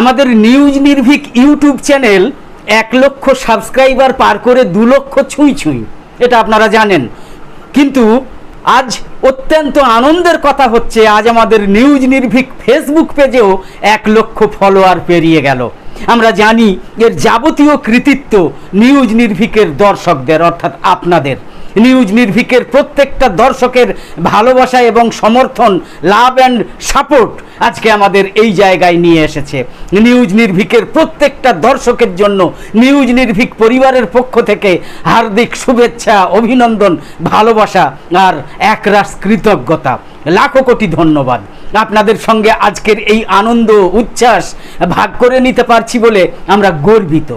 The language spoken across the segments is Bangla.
আমাদের নিউজ নির্ভীক ইউটিউব চ্যানেল এক লক্ষ সাবস্ক্রাইবার পার করে দু লক্ষ ছুঁই ছুঁই, এটা আপনারা জানেন। কিন্তু আজ অত্যন্ত আনন্দের কথা হচ্ছে, আজ আমাদের নিউজ নির্ভীক ফেসবুক পেজেও এক লক্ষ ফলোয়ার পেরিয়ে গেল। আমরা জানি এর যাবতীয় কৃতিত্ব নিউজ নির্ভীকের দর্শকদের, অর্থাৎ আপনাদের। নিউজ নির্ভীকের প্রত্যেকটা দর্শকের ভালোবাসা এবং সমর্থন, লাভ অ্যান্ড সাপোর্ট আজকে আমাদের এই জায়গায় নিয়ে এসেছে। নিউজ নির্ভীকের প্রত্যেকটা দর্শকের জন্য নিউজ নির্ভীক পরিবারের পক্ষ থেকে হার্দিক শুভেচ্ছা, অভিনন্দন, ভালোবাসা আর একরাশ কৃতজ্ঞতা। লাখো কোটি ধন্যবাদ। আপনাদের সঙ্গে আজকের এই আনন্দ, উচ্ছ্বাস ভাগ করে নিতে পারছি বলে আমরা গর্বিত।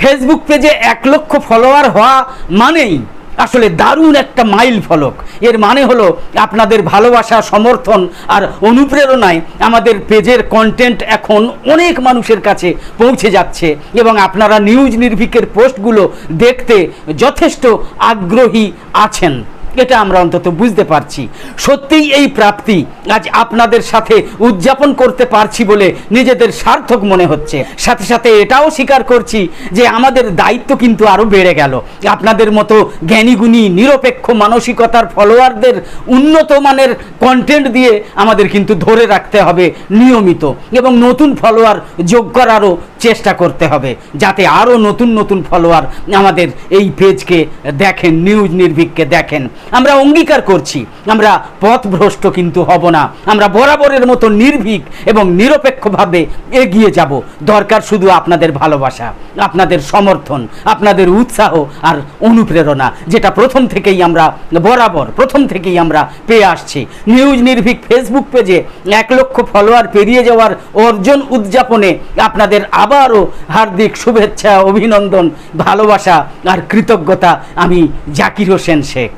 ফেসবুক পেজে এক লক্ষ ফলোয়ার হওয়া মানেই আসলে দারুণ একটা মাইল ফলক। এর মানে হলো আপনাদের ভালোবাসা, সমর্থন আর অনুপ্রেরণায় আমাদের পেজের কন্টেন্ট এখন অনেক মানুষের কাছে পৌঁছে যাচ্ছে এবং আপনারা নিউজ নির্ভীকের পোস্টগুলো দেখতে যথেষ্ট আগ্রহী আছেন। এটা আমরা অন্তত বুঝতে পারছি। সত্যিই এই প্রাপ্তি আজ আপনাদের সাথে উদযাপন করতে পারছি বলে নিজেদের সার্থক মনে হচ্ছে। সাথে সাথে এটাও স্বীকার করছি যে আমাদের দায়িত্ব কিন্তু আরও বেড়ে গেল। আপনাদের মতো জ্ঞানীগুণী, নিরপেক্ষ মানসিকতার ফলোয়ারদের উন্নত মানের কন্টেন্ট দিয়ে আমাদের কিন্তু ধরে রাখতে হবে নিয়মিত এবং নতুন ফলোয়ার যোগ করারও চেষ্টা করতে হবে যাতে আরও নতুন নতুন ফলোয়ার আমাদের এই পেজকে দেখেন নিউজ নির্ভীককে দেখেন। আমরা অঙ্গীকার করছি। আমরা পথভ্রষ্ট কিন্তু হব না। আমরা বরাবরের মতো নির্ভীক এবং নিরপেক্ষভাবে এগিয়ে যাব। দরকার শুধু আপনাদের ভালোবাসা, আপনাদের সমর্থন, আপনাদের উৎসাহ আর অনুপ্রেরণা, যেটা প্রথম থেকেই আমরা বরাবর, প্রথম থেকেই আমরা পেয়ে আসছি। নিউজ নির্ভীক ফেসবুক পেজে এক লক্ষ ফলোয়ার পেরিয়ে যাওয়ার অর্জন উদযাপনে আপনাদের আবারও হার্দিক শুভেচ্ছা, অভিনন্দন, ভালোবাসা আর কৃতজ্ঞতা। আমি জাকির হোসেন শেখ।